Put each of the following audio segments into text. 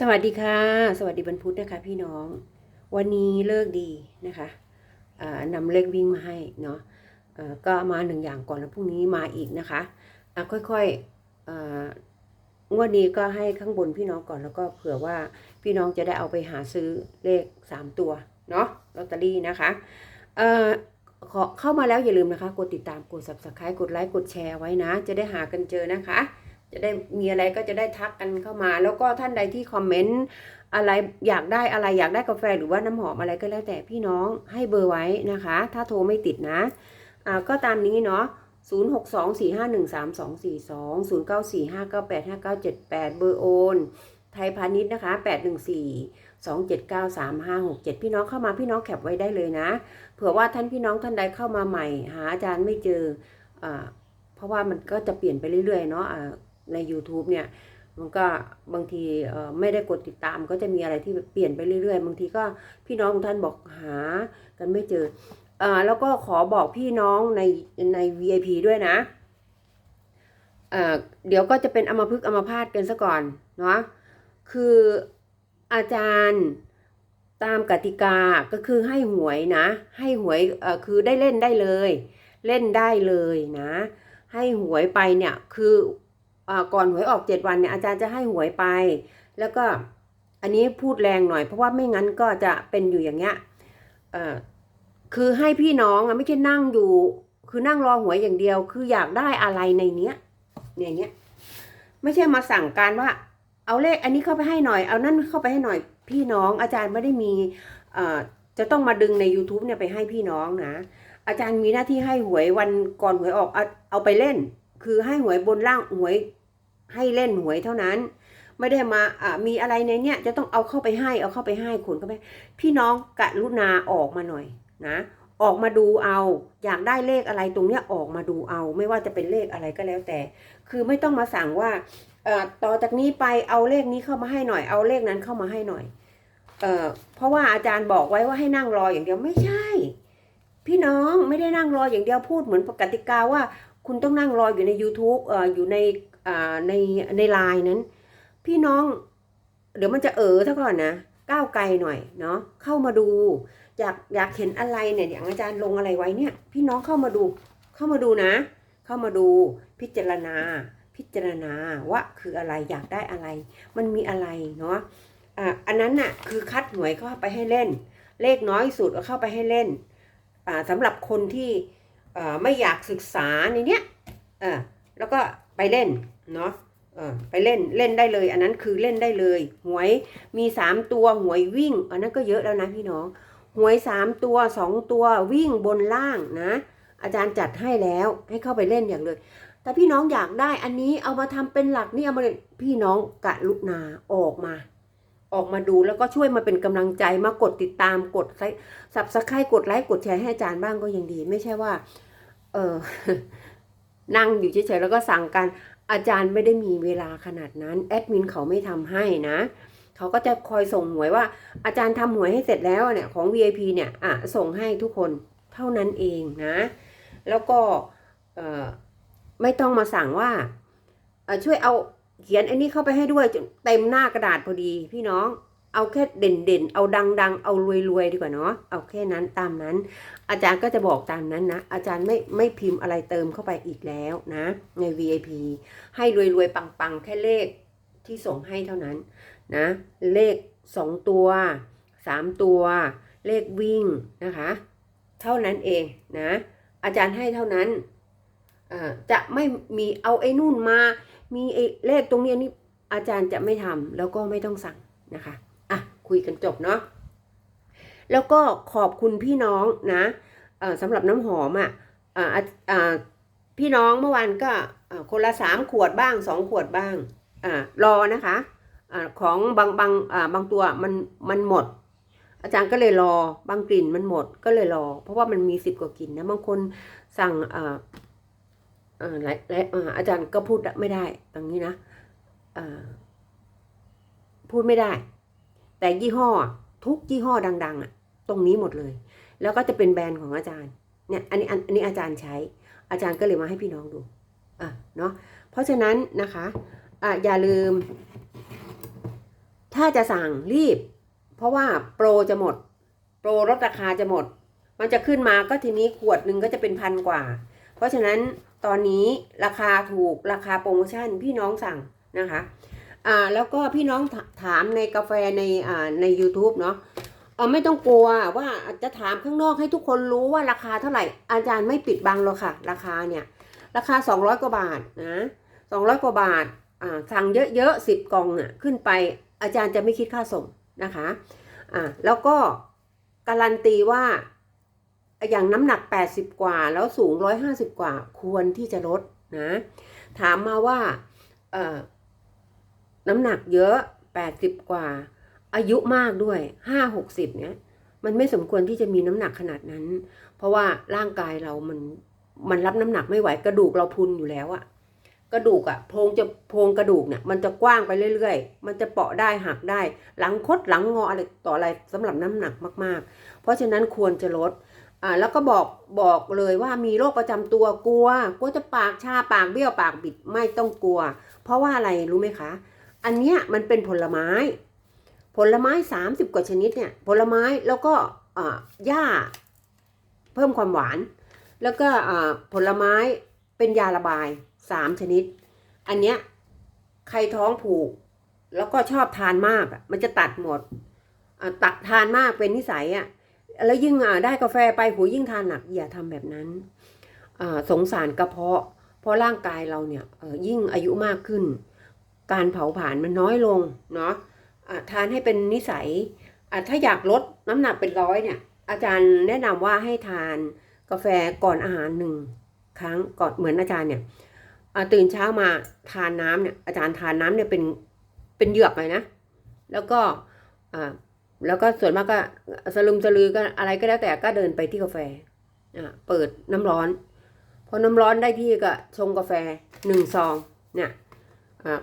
สวัสดีค่ะ สวัสดีบรรพุธนะคะ พี่น้อง วันนี้เลิกดีนะคะอ่านำเลขวิ่งมาให้เนาะก็มาหนึ่งอย่างก่อนแล้วพรุ่งนี้มาอีกนะคะะค่อยๆอ่างวดนี้ก็ให้ข้างบนพี่น้องก่อนแล้วก็เผื่อว่าพี่น้องจะได้เอาไปหาซื้อเลข 3 ตัวเนาะลอตเตอรี่นะคะขอเข้ามาแล้วอย่าลืมนะคะ กดติดตามกด subscribe กดไลค์กดแชร์ไว้นะ จะได้หากันเจอนะคะ จะได้มีอะไรก็จะได้ทักกันเข้ามา แล้วก็ท่านใดที่คอมเมนต์อะไรอยากได้อะไรอยากได้กาแฟหรือว่าน้ำหอมอะไรก็แล้วแต่พี่น้องให้เบอร์ไว้นะคะ ถ้าโทรไม่ติดนะอ่าก็ตามนี้เนาะ0 6 2 4 5 1 3 2 4 2 0 9 4 5 9 8 5 9 7 8 เบอร์โอน ไทยพาณิชย์นะคะ 814 279 3567 พี่น้องเข้ามาพี่น้องแคปไว้ได้เลยนะ เผื่อว่าท่านพี่น้องท่านใดเข้ามาใหม่ หาอาจารย์ไม่เจออเพราะว่ามันก็จะเปลี่ยนไปเรื่อยๆเนาะ ใน YouTube เนี่ยมันก็บางทีไม่ได้กดติดตามก็จะมีอะไรที่เปลี่ยนไปเรื่อยๆ บางทีก็พี่น้องท่านบอกหากันไม่เจออแล้วก็ขอบอกพี่น้องในใน VIP ด้วยนะเเดี๋ยวก็จะเป็นอมพึกอมพาตกันซะก่อนเนาะคืออาจารย์ตามกติกาก็คือให้หวยนะ ให้หวยคือได้เล่นได้เลย เล่นได้เลยนะ ให้หวยไปเนี่ยคือ ก่อนหวยออกเจ็ดวันเนี่ยอาจารย์จะให้หวยไป แล้วก็อันนี้พูดแรงหน่อย เพราะว่าไม่งั้นก็จะเป็นอยู่อย่างเงี้ยคือให้พี่น้องอะไม่ใช่นั่งอยู่ คือนั่งรอหวยอย่างเดียว คืออยากได้อะไรในเนี้ยเนี่ยเนี้ยไม่ใช่มาสั่งการว่า เอาเลขอันนี้เข้าไปให้หน่อย เอานั่นเข้าไปให้หน่อยพี่น้อง อาจารย์ไม่ได้มีจะต้องมาดึงใน YouTube เนี่ยไปให้พี่น้องนะ อาจารย์มีหน้าที่ให้หวยวันก่อนหวยออกเอาเอาไปเล่น คือให้หวยบนล่างหวยให้เล่นหวยเท่านั้น ไม่ได้มาอ่ามีอะไรในเนี้ยจะต้องเอาเข้าไปให้ เอาเข้าไปให้ขนเข้าไปพี่น้องกะรุณาออกมาหน่อยนะออกมาดูเอา อยากได้เลขอะไรตรงเนี้ยออกมาดูเอา ไม่ว่าจะเป็นเลขอะไรก็แล้วแต่ คือไม่ต้องมาสั่งว่าเอ่อต่อจากนี้ไปเอาเลขนี้เข้ามาให้หน่อย เอาเลขนั้นเข้ามาให้หน่อยเอ่อเพราะว่าอาจารย์บอกไว้ว่าให้นั่งรออย่างเดียวไม่ใช่ พี่น้องไม่ได้นั่งรออย่างเดียวพูดเหมือนปกติกาว่า คุณต้องนั่งรออยู่ใน YouTube เอ่ออยู่ในอ่าในในไลน์นั้น พี่น้อง เดี๋ยวมันจะเออซะก่อนนะ ก้าวไกลหน่อยเนาะเข้ามาดู อยากอยากเห็นอะไรเนี่ยอย่างอาจารย์ลงอะไรไว้เนี่ย พี่น้องเข้ามาดู เข้ามาดูนะ เข้ามาดูพิจารณา พิจารณาว่าคืออะไรอยากได้อะไร มันมีอะไรเนาะอะอันนั้นน่ะคือคัดหน่วยเข้าไปให้เล่น เลขน้อยสุดเข้าไปให้เล่นอ่าสำหรับคนที่ ไม่อยากศึกษาในเนี้ยอ่าแล้วก็ไปเล่นเนาะเออไปเล่นเล่นได้เลย อันนั้นคือเล่นได้เลย หวยมีสามตัวหวยวิ่ง อันนั้นก็เยอะแล้วนะพี่น้อง หวยสามตัวสองตัววิ่งบนล่างนะ อาจารย์จัดให้แล้วให้เข้าไปเล่นอย่างเลย แต่พี่น้องอยากได้อันนี้เอามาทำเป็นหลักนี่เอามาพี่น้องกะลุนาออกมา ออกมาดูแล้วก็ช่วยมาเป็นกำลังใจมากดติดตามกดไลค์สับสไครต์กดไลค์กดแชร์ให้อาจารย์บ้างก็ยังดี ไม่ใช่ว่า เออนั่งอยู่เฉยๆแล้วก็สั่งการอาจารย์ไม่ได้มีเวลาขนาดนั้น แอดมินเขาไม่ทำให้นะเขาก็จะคอยส่งหวยว่า อาจารย์ทำหวยให้เสร็จแล้วเนี่ยของ VIP เนี่ยอะส่งให้ทุกคนเท่านั้นเองนะ แล้วก็ไม่ต้องมาสั่งว่าช่วยเอาเขียนอันนี้เข้าไปให้ด้วยจนเต็มหน้ากระดาษพอดีพี่น้อง เอาแค่เด่นๆ เอาดังๆ เอารวยๆดีกว่าเนาะ เอาแค่นั้นตามนั้น อาจารย์ก็จะบอกตามนั้นนะ อาจารย์ไม่ไม่พิมพ์อะไรเติมเข้าไปอีกแล้วนะ ใน VIP ให้รวยๆ ปังๆ แค่เลขที่ส่งให้เท่านั้นนะ เลข 2 ตัว 3 ตัว เลขวิ่งนะคะ เท่านั้นเองนะ อาจารย์ให้เท่านั้นจะไม่มีเอาไอ้นู่นมา มีไอ้เลขตรงนี้อันนี้อาจารย์จะไม่ทำแล้วก็ไม่ต้องสั่งนะคะ คุยกันจบเนาะแล้วก็ขอบคุณพี่น้องนะสำหรับน้ำหอมอะอ่าอ่าพี่น้องเมื่อวานก็คนละสามขวดบ้างสองขวดบ้างอรอนะคะอของบางบางบางตัวมันมันหมด อาจารย์ก็เลยรอบางกลิ่นมันหมดก็เลยรอ เพราะว่ามันมีสิบกว่ากลิ่นนะบางคนสั่งอ่าหลายหลายอาอาจารย์ก็พูดไม่ได้ตรงนี้นะอ่าพูดไม่ได้ แต่ยี่ห้อทุกยี่ห้อดัง ๆอะตรงนี้หมดเลย แล้วก็จะเป็นแบรนด์ของอาจารย์เนี่ยอันนี้อันอันนี้อาจารย์ใช้ อาจารย์ก็เลยมาให้พี่น้องดูอะเนาะเพราะฉะนั้นนะคะอะอย่าลืม ถ้าจะสั่งรีบ เพราะว่าโปรจะหมด โปรลดราคาจะหมด มันจะขึ้นมาก็ทีนี้ขวดหนึ่งก็จะเป็นพันกว่า เพราะฉะนั้นตอนนี้ราคาถูกราคาโปรโมชั่นพี่น้องสั่งนะคะ อ่าแล้วก็พี่น้องถถามในกาแฟในอ่าใน u t u b e เนาะเออไม่ต้องกลัวว่าจะถามข้างนอกให้ทุกคนรู้ว่าราคาเท่าไหร่ อาจารย์ไม่ปิดบังหรอกค่ะ ราคาเนี่ย ราคา 200 กว่าบาทนะ200 กว่าบาทอ่าสั่งเยอะๆ10กล่องอะขึ้นไปอาจารย์จะไม่คิดค่าส่งนะคะอ่าแล้วก็การันตีว่าอย่างน้ำหนัก 80 กว่า แล้วสูง 150 กว่าควรที่จะลดนะถามมาว่าเออ น้ำหนักเยอะ80กว่า อายุมากด้วย5 60เนี่ยมันไม่สมควรที่จะมีน้ำหนักขนาดนั้น เพราะว่าร่างกายเรามันมันรับน้ำหนักไม่ไหวกระดูกเราพุนอยู่แล้วอะกระดูกอะโพรงจะโพรงกระดูกเนี่ยมันจะกว้างไปเรื่อยๆ มันจะเปาะได้หักได้ หลังคดหลังงออะไรต่ออะไรสำหรับน้ำหนักมากๆ เพราะฉะนั้นควรจะลดอ่าแล้วก็บอกบอกเลยว่ามีโรคประจำตัวกลัวกลัวจะปากชาปากเบี้ยวปากบิดไม่ต้องกลัว เพราะว่าอะไรรู้ไหมคะ อันเนี้ยมันเป็นผลไม้ ผลไม้ 30 กว่าชนิดเนี่ย ผลไม้แล้วก็อ่าหญ้าเพิ่มความหวาน แล้วก็อ่าผลไม้เป็นยาระบาย 3 ชนิด อันเนี้ยใครท้องผูก แล้วก็ชอบทานมากอะมันจะตัดหมดอ่าตัดทานมากเป็นนิสัยอะแล้วยิ่งอ่าได้กาแฟไปหูยิ่งทานหนักอย่าทำแบบนั้นอ่าสงสารกระเพาะ เพราะร่างกายเราเนี่ยอ่อยิ่งอายุมากขึ้น การเผาผลาญมันน้อยลงเนาะอ่าทานให้เป็นนิสัย ถ้าอยากลดน้ำหนักเป็นร้อยเนี่ย อาจารย์แนะนำว่าให้ทานกาแฟก่อนอาหารหนึ่งครั้งก่อนเหมือนอาจารย์เนี่ยตื่นเช้ามาทานน้ำเนี่ยอาจารย์ทานน้ำเนี่ยเป็นเป็นเหยือกเลยนะ แล้วก็แล้วก็ส่วนมากก็สลึมสลือก็อะไรก็แล้วแต่ก็เดินไปที่กาแฟเปิดน้ำร้อน พอน้ำร้อนได้ที่ก็ชงกาแฟหนึ่งซองเนี่ย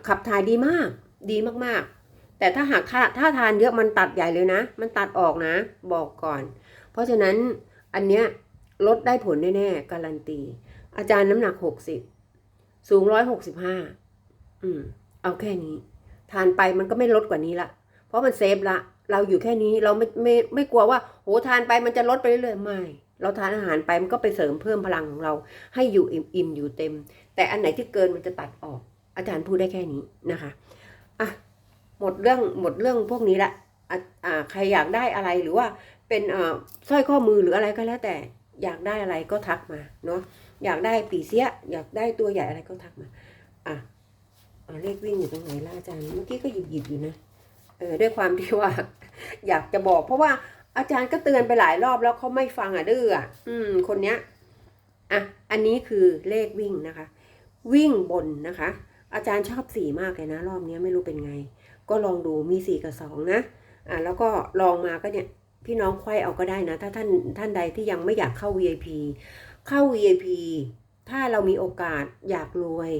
ขับถ่ายดีมากดีมากๆ แต่ถ้าหากถ้าถ้าทานเยอะมันตัดใหญ่เลยนะ มันตัดออกนะ บอกก่อน เพราะฉะนั้นอันเนี้ยลดได้ผลแน่ๆการันตี อาจารย์น้ำหนักหกสิบสูงร้อยหกสิบห้าอืม เอาแค่นี้ ทานไปมันก็ไม่ลดกว่านี้ละ เพราะมันเซฟละ เราอยู่แค่นี้เราไม่ไม่ไม่กลัวว่า โหทานไปมันจะลดไปเรื่อยๆไม่ เราทานอาหารไปมันก็ไปเสริมเพิ่มพลังของเรา ให้อยู่อิ่มอิ่มอยู่เต็ม แต่อันไหนที่เกินมันจะตัดออก อาจารย์พูดได้แค่นี้นะคะอะหมดเรื่องหมดเรื่องพวกนี้ละอ่าใครอยากได้อะไรหรือว่าเป็นอ่าสร้อยข้อมือหรืออะไรก็แล้วแต่อยากได้อะไรก็ทักมาเนาะอยากได้ปีเสีย อยากได้ตัวใหญ่อะไรก็ทักมาอะเลขวิ่งอยู่ตรงไหนล่ะอาจารย์เมื่อกี้ก็หยิบหยิบอยู่นะเออด้วยความที่ว่า อยากจะบอก เพราะว่าอาจารย์ก็เตือนไปหลายรอบแล้วเขาไม่ฟังอะดื้ออะอืม คนเนี้ยอะอันนี้คือเลขวิ่งนะคะ วิ่งบนนะคะ อาจารย์ชอบสี่มากเลยนะ รอบนี้ไม่รู้เป็นไง ก็ลองดูมีสี่กับสองนะอะแล้วก็ลองมาก็เนี่ยพี่น้องไขว้เอาก็ได้นะ ถ้าท่านท่านใดที่ยังไม่อยากเข้า VIP เข้า VIP ถ้าเรามีโอกาสอยากรวย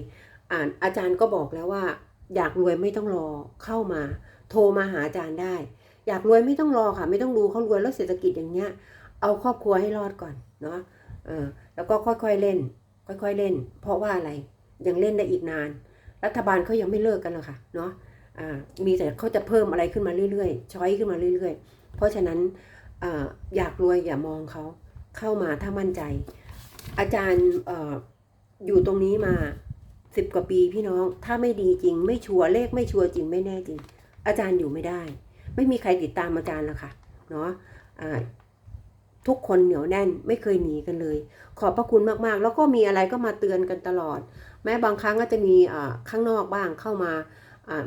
อ่าอาจารย์ก็บอกแล้วว่า อยากรวยไม่ต้องรอเข้ามา โทรมาหาอาจารย์ได้ อยากรวยไม่ต้องรอค่ะ ไม่ต้องดูเขารวยแล้วเศรษฐกิจอย่างเงี้ย เอาครอบครัวให้รอดก่อนเนาะเออแล้วก็ค่อยๆเล่น ค่อยๆเล่น เพราะว่าอะไรยังเล่นได้อีกนาน รัฐบาลเขายังไม่เลิกกันหรอกค่ะเนาะมีแต่เขาจะเพิ่มอะไรขึ้นมาเรื่อยๆ ช้อยขึ้นมาเรื่อยๆ เพราะฉะนั้นออยากรวยอย่ามองเขาเข้ามาถ้ามั่นใจ อาจารย์ออยู่ตรงนี้มาสิบกว่าปีพี่น้อง ถ้าไม่ดีจริง ไม่ชัวร์เลขไม่ชัวร์จริงไม่แน่จริง อาจารย์อยู่ไม่ได้ ไม่มีใครติดตามอาจารย์แล้วค่ะเนาะทุกคนเหนียวแน่นไม่เคยหนีกันเลย ขอบพระคุณมากๆ แล้วก็มีอะไรก็มาเตือนกันตลอด แม้บางครั้งก็จะมีข้างนอกบ้างเข้ามา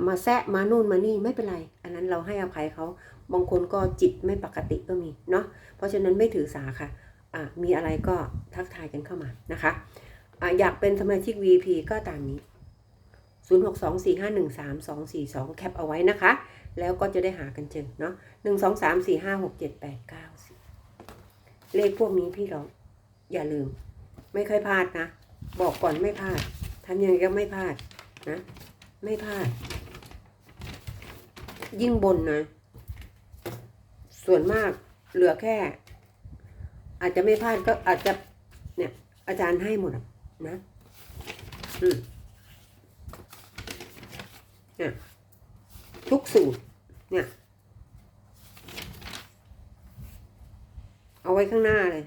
มาแซะมานู่นมานี่ไม่เป็นไร อันนั้นเราให้อภัยเขาบางคนก็จิตไม่ปกติก็มีเนาะเพราะฉะนั้นไม่ถือสาค่ะอ่ามีอะไรก็ทักทายกันเข้ามานะคะอ่าอยากเป็นสมาชิก VP ก็ตามนี้ 0624513242 แคปเอาไว้นะคะ แล้วก็จะได้หากันเจอเนาะหนึ่งสองสามสี่ห้าหกเจ็ดแปดเก้าสิเลขพวกนี้พี่เราอย่าลืม ไม่เคยพลาดนะ บอกก่อนไม่พลาด ทำยังไงก็ไม่พลาดนะ ไม่พลาด ยิ่งบนนะ ส่วนมากเหลือแค่ อาจจะไม่พลาดก็อาจจะ เนี่ย อาจารย์ให้หมดนะอืมเนี่ยทุกสูตรเนี่ยเอาไว้ข้างหน้าเลย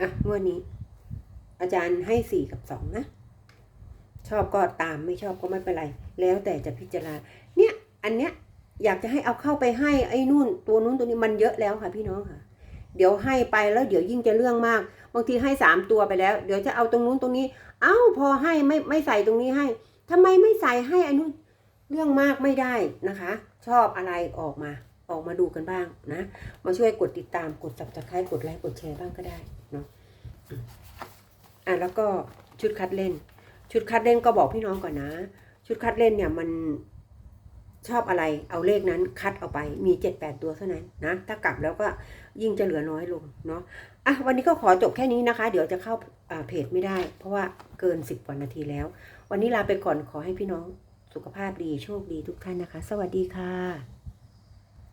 อะงวดนี้ อาจารย์ให้สี่กับสองนะ ชอบก็ตามไม่ชอบก็ไม่เป็นไร แล้วแต่จะพิจารณาเนี่ยอันเนี้ยอยากจะให้เอาเข้าไปให้ไอ้นู่น ตัวนู้นตัวนี้มันเยอะแล้วค่ะพี่น้องค่ะ เดี๋ยวให้ไปแล้วเดี๋ยวยิ่งจะเรื่องมาก บางทีให้สามตัวไปแล้ว เดี๋ยวจะเอาตรงนู้นตรงนี้ เอ้าพอให้ไม่ไม่ใส่ตรงนี้ให้ทำไมไม่ใส่ให้อันนู้นเรื่องมากไม่ได้นะคะ ชอบอะไรออกมาออกมาดูกันบ้างนะ มาช่วยกดติดตามกด subscribe กดไลค์กดแชร์บ้างก็ได้เนาะอะแล้วก็ชุดคัดเล่น ชุดคัดเล่นก็บอกพี่น้องก่อนนะ ชุดคัดเล่นเนี่ยมันชอบอะไรเอาเลขนั้นคัดเอาไปมีเจ็ดแปดตัวเท่านั้นนะ ถ้ากลับแล้วก็ยิ่งจะเหลือน้อยลงเนาะอะวันนี้ก็ขอจบแค่นี้นะคะ เดี๋ยวจะเข้าอ่าเพจไม่ได้ เพราะว่าเกินสิบกว่านาทีแล้ว วันนี้ลาไปก่อนขอให้พี่น้องสุขภาพดีโชคดีทุกท่านนะคะ สวัสดีค่ะ